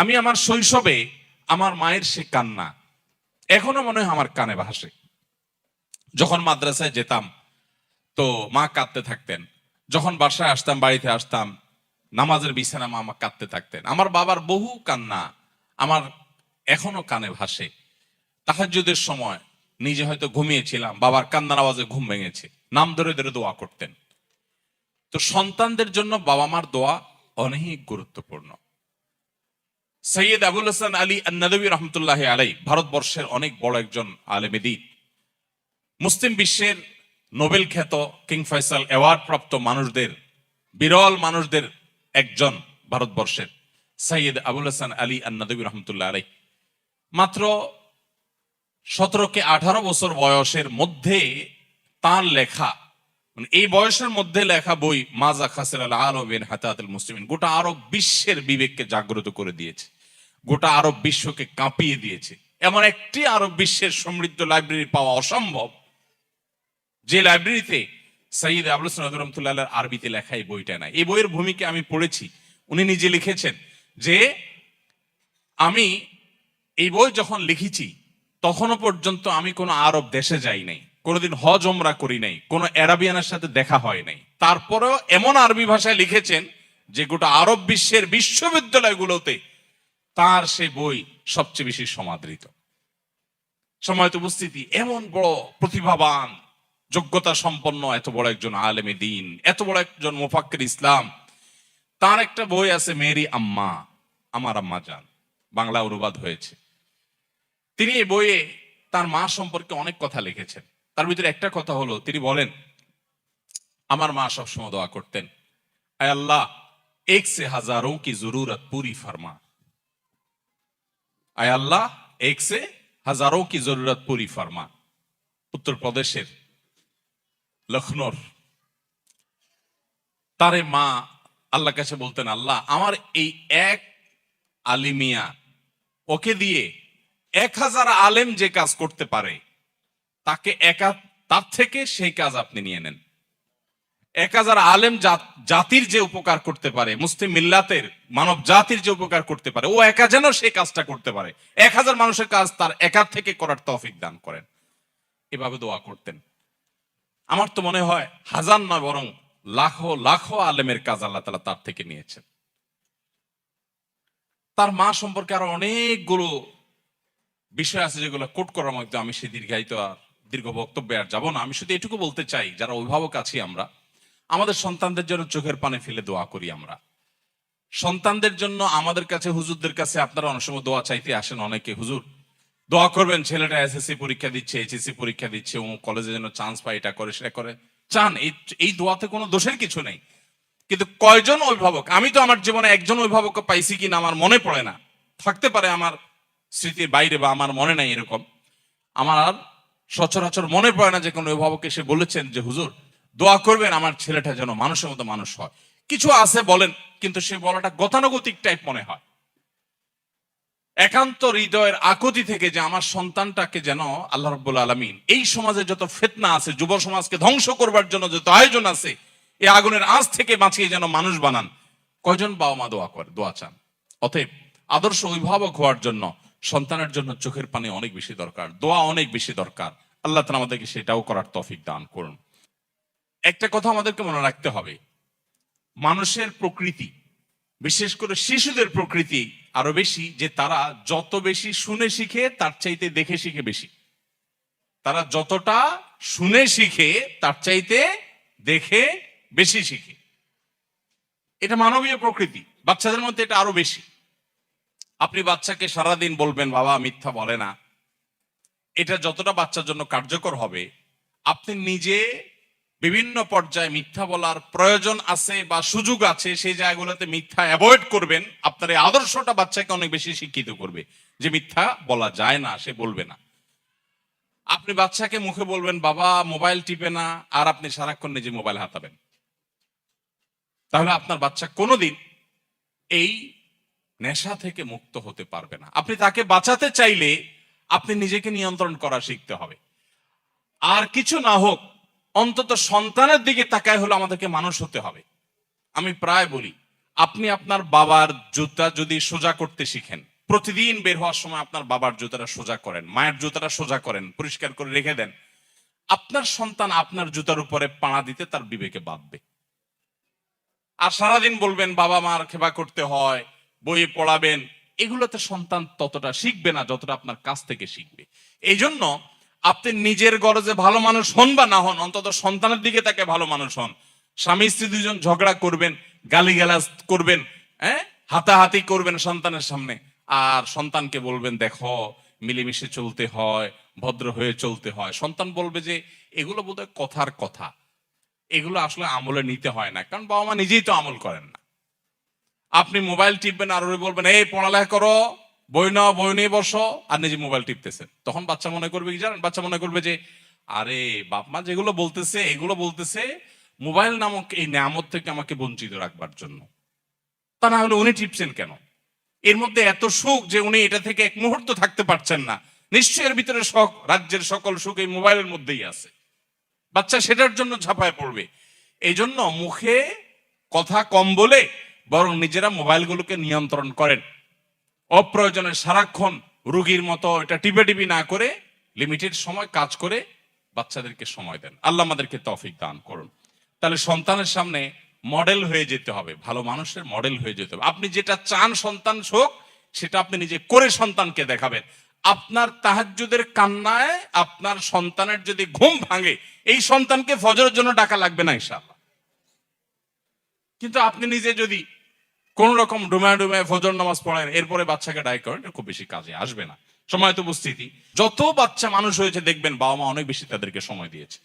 আমি আমার শৈশবে আমার মায়ের সে কান্না। এখনও মনে হয় আমার কানে ভাসে। যখন মাদ্রাসায় যেতাম, তো মা কাঁদতে থাকতেন। যখন বাসায় আসতাম, বাড়িতে আসতাম, নামাজের বিছানা মা কাঁদতে থাকতেন। আমার বাবার বহু কান্না আমার এখনও কানে ভাসে। তাহাজ্জুদের সময় নিজে হয়তো ঘুমিয়েছিলাম, বাবার কান্নার আওয়াজে ঘুম ভেঙেছে। নাম ধরে ধরে দোয়া করতেন। তো সন্তানদের জন্য বাবা মার দোয়া অনেক গুরুত্বপূর্ণ। সৈয়দ আবুল হাসান আলী আন্নাদবী রহমতুল্লাহ আলাই ভারতবর্ষের অনেক বড় একজন আলেমেদিন মুসলিম বিশ্বের নোবেল খ্যাত কিং ফয়সাল অ্যাওয়ার্ড প্রাপ্ত মানুষদের, বিরল মানুষদের একজন ভারতবর্ষের সৈয়দ আবুল হাসান আলী আন্নাদবী রহমতুল্লাহ আলাই মাত্র সতেরো কে আঠারো বছর বয়সের মধ্যে তার লেখা মানে এই বয়সের মধ্যে লেখা বই মাজা খাসের আল আলমিন হাতাতুল মুসলিমিন, গোটা আরব বিশ্বের বিবেককে জাগ্রত করে দিয়েছে। গোটা আরব বিশ্বকে কাঁপিয়ে দিয়েছে। এমন একটি আরব বিশ্বের সমৃদ্ধ লাইব্রেরি পাওয়া অসম্ভব, যে লাইব্রেরিতে সঈদ আবুল রহমতুল্লাহ আরবিতে লেখা এই বইটা নাই। এই বইয়ের ভূমিকা আমি পড়েছি। উনি নিজে লিখেছেন যে, আমি এই বই যখন লিখেছি, তখনও পর্যন্ত আমি কোনো আরব দেশে যাই নাই। কোনোদিন হজ ওমরা করি নাই, কোনো অ্যারাবিয়ানের সাথে দেখা হয় নাই। তারপরেও এমন আরবি ভাষায় লিখেছেন যে, গোটা আরব বিশ্বের বিশ্ববিদ্যালয়গুলোতে তার সে বই সবচেয়ে বেশি সমাদৃত। সময়ত উপস্থিতি, এমন বড় প্রতিভাবান যোগ্যতা সম্পন্ন এত বড় একজন আলেমী দিন, এত বড় একজন মুফাক্কির ইসলাম, তার একটা বই আছে মেরি আম্মা, আমার আম্মা যান বাংলা অনুবাদ হয়েছে। তিনি এই বইয়ে তার মা সম্পর্কে অনেক কথা লিখেছেন। তার ভিতরে একটা কথা হলো, তিনি বলেন, আমার মা সবসময় দোয়া করতেন, আয় আল্লাহ এক সে হাজারও কি জরুরত পুরি ফার্মা আয় আল্লাহ এক হাজারো কি জরুরত পুরি ফার্মা উত্তরপ্রদেশের লখনৌর। তারে মা আল্লাহ কাছে বলতেন, আল্লাহ, আমার এই এক আলিমিয়া, ওকে দিয়ে এক হাজার আলেম যে কাজ করতে পারে, তাকে একা, তার থেকে সেই কাজ আপনি নিয়ে নেন। এক হাজার আলেম জাতির যে উপকার করতে পারে, মুসলিম মিল্লাতের মানব জাতির যে উপকার করতে পারে, ও একা যেন সেই কাজটা করতে পারে। এক হাজার মানুষের কাজ তার একার থেকে করার তৌফিক দান করেন। এভাবে দোয়া করতেন। আমার তো মনে হয় হাজার নয়, বরং লাখো লাখো আলেমের কাজ আল্লাহ তালা তার থেকে নিয়েছেন। তার মা সম্পর্কে আরও অনেকগুলো বিষয় আছে যেগুলো কোট করার মধ্যে আমি সে দীর্ঘায়িত আর দীর্ঘ বক্তব্যে আর যাব না। আমি শুধু এটুকু বলতে চাই, যারা অভিভাবক আছি আমরা আমাদের সন্তানদের জন্য চোখের পানে ফেলে দোয়া করি আমরা। সন্তানদের জন্য আমাদের কাছে, হুজুরদের কাছে আপনারা অনেক সময় দোয়া চাইতে আসেন অনেকে। হুজুর, দোয়া করবেন, ছেলেটা এসএসসি পরীক্ষা দিচ্ছে এইচএসসি পরীক্ষা দিচ্ছে, ও কলেজে যেন চান্স পায়, এটা করে, সেটা করে। চান, এই দোয়াতে কোনো দোষের কিছু নেই। কিন্তু কয়জন অভিভাবক, আমি তো আমার জীবনে একজন অভিভাবক পাইছি কিনা আমার মনে পড়ে না। থাকতে পারে আমার স্মৃতির বাইরে বা আমার মনে নাই এরকম। আমার সচরাচর মনে পড়ে না যে কোনো অভিভাবক এসে বলেছেন যে, হুজুর দোয়া করবেন আমার ছেলেটা যেন মানুষের মতো মানুষ হয়। কিছু আছে বলেন, কিন্তু সে বলাটা গতানুগতিক টাইপ মনে হয়। একান্ত হৃদয়ের আকুতি থেকে যে আমার সন্তানটাকে যেন আল্লাহ রব্বুল আলমিন, এই সমাজে যত ফেতনা আছে, যুব সমাজকে ধ্বংস করবার জন্য যত আয়োজন আছে এই আগুনের আঁচ থেকে বাঁচিয়ে যেন মানুষ বানান। কয়জন বাবা মা দোয়া করে, দোয়া চান? অতএব আদর্শ অভিভাবক হওয়ার জন্য সন্তানের জন্য চোখের পানি অনেক বেশি দরকার, দোয়া অনেক বেশি দরকার। আল্লাহ তালা আমাদেরকে সেটাও করার তফিক দান করুন। একটা কথা আমাদেরকে মনে রাখতে হবে। মানুষের প্রকৃতি, বিশেষ করে শিশুদের প্রকৃতি আরও বেশি, যে তারা যত বেশি শুনে শিখে, তার চাইতে দেখে শিখে বেশি। তারা যতটা শুনে শিখে, তার চাইতে দেখে বেশি শিখে। এটা মানবীয় প্রকৃতি, বাচ্চাদের মধ্যে এটা আরও বেশি। আপনি বাচ্চাকে সারাদিন বলবেন, বাবা, মিথ্যা বলে না। এটা যতটা বাচ্চার জন্য কার্যকর হবে, আপনি নিজে বিভিন্ন পর্যায়ে মিথ্যা বলার প্রয়োজন আছে বা সুযোগ আছে, সেই জায়গাগুলোতে মিথ্যা অ্যাভয়েড করবেন, আপনার এই আদর্শটা বাচ্চাকে অনেক বেশি শিক্ষিত করবে যে মিথ্যা বলা যায় না, সে বলবে না। আপনি বাচ্চাকে মুখে বলবেন, বাবা মোবাইল টিপে না, আর আপনি সারাক্ষণ নিজে মোবাইল হাতাবেন। তাহলে আপনার বাচ্চা কোনোদিন এই নেশা থেকে মুক্ত হতে পারবে না। আপনি তাকে বাঁচাতে চাইলে আপনি নিজেকে নিয়ন্ত্রণ করা শিখতে হবে। আর কিছু না হোক অন্তত সন্তানের দিকে তাকায় হলো আমাদেরকে মানুষ হতে হবে। আমি প্রায় বলি, আপনি আপনার বাবার জুতা যদি সোজা করতে শিখেন, প্রতিদিন বের হওয়ার সময় আপনার বাবার জুতাটা সোজা করেন, মায়ের জুতাটা সোজা করেন, পরিষ্কার করে রেখে দেন, আপনার সন্তান আপনার জুতার উপরে পাড়া দিতে তার বিবেকে বাঁধবে। আর সারাদিন বলবেন, বাবা মার খেবা করতে হয় বই পড়াবেন। এগুলোতে সন্তান ততটা শিখবে না যতটা আপনার কাছ থেকে শিখবে। এই জন্য আপনি নিজের গরজে ভালো মানুষ হন বা না হন, অন্তত সন্তানের দিকে তাকে ভালো মানুষ হন। স্বামী স্ত্রী দুজন ঝগড়া করবেন, গালিগালাজ করবেন হ্যাঁ? হাতাহাতি করবেন সন্তানের সামনে। আর সন্তানকে বলবেন, দেখো, মিলেমিশে চলতে হয়, ভদ্র হয়ে চলতে হয়। সন্তান বলবে যে, এগুলো বোধহয় কথার কথা। এগুলো আসলে আমলে নিতে হয় না, কারণ বাবা মা নিজেই তো আমল করেন না। আপনি মোবাইল টিপবেন, আর বলবেন, এই পড়ালেখা করো। বই নাও, বই নিয়ে বসো। আর নিজে মোবাইল টিপতেছেন তখন বাচ্চা মনে করবে কি জানেন? বাচ্চা মনে করবে যে, আরে বাপ মা যেগুলো বলতেছে, এগুলো বলতেছে মোবাইল নামক এই নামত থেকে আমাকে বঞ্চিত রাখবার জন্য। তা না হলে উনি টিপছেন কেন? এর মধ্যে এত সুখ যে উনি এটা থেকে এক মুহূর্ত থাকতে পারছেন না। নিশ্চয় এর ভিতরে শখ, রাজ্যের সকল সুখ এই মোবাইলের মধ্যেই আছে। বাচ্চা সেটার জন্য ঝাঁপায় পড়বে। এই জন্য মুখে কথা কম বলে বরং নিজেরা মোবাইলগুলোকে নিয়ন্ত্রণ করেন। অপ্রয়োজনে সারাক্ষণ রুগীর মতো এটা টিপে টিপি না করে লিমিটেড সময় কাজ করে বাচ্চাদেরকে সময় দেন। আল্লাহ আমাদেরকে তৌফিক দান করুন। তাহলে সন্তানের সামনে মডেল হয়ে যেতে হবে, ভালো মানুষের মডেল হয়ে যেতে হবে। আপনি যেটা চান সন্তান হোক, সেটা আপনি নিজে করে সন্তানকে দেখাবেন। আপনার তাহাজ্জুদের কান্নায় আপনার সন্তানের যদি ঘুম ভাঙে, এই সন্তানকে ফজরের জন্য ডাকা লাগবে না ইনশাআল্লাহ। কিন্তু আপনি নিজে যদি কোন রকম ডুমায় ডুমায় ফজর নামাজ পড়েন, এরপরে বাচ্চাকে ডাই করেন খুব বেশি কাজে আসবে না। সময় তো উপস্থিতি। যত বাচ্চা মানুষ হয়েছে, দেখবেন বাবা মা অনেক বেশি তাদেরকে সময় দিয়েছে।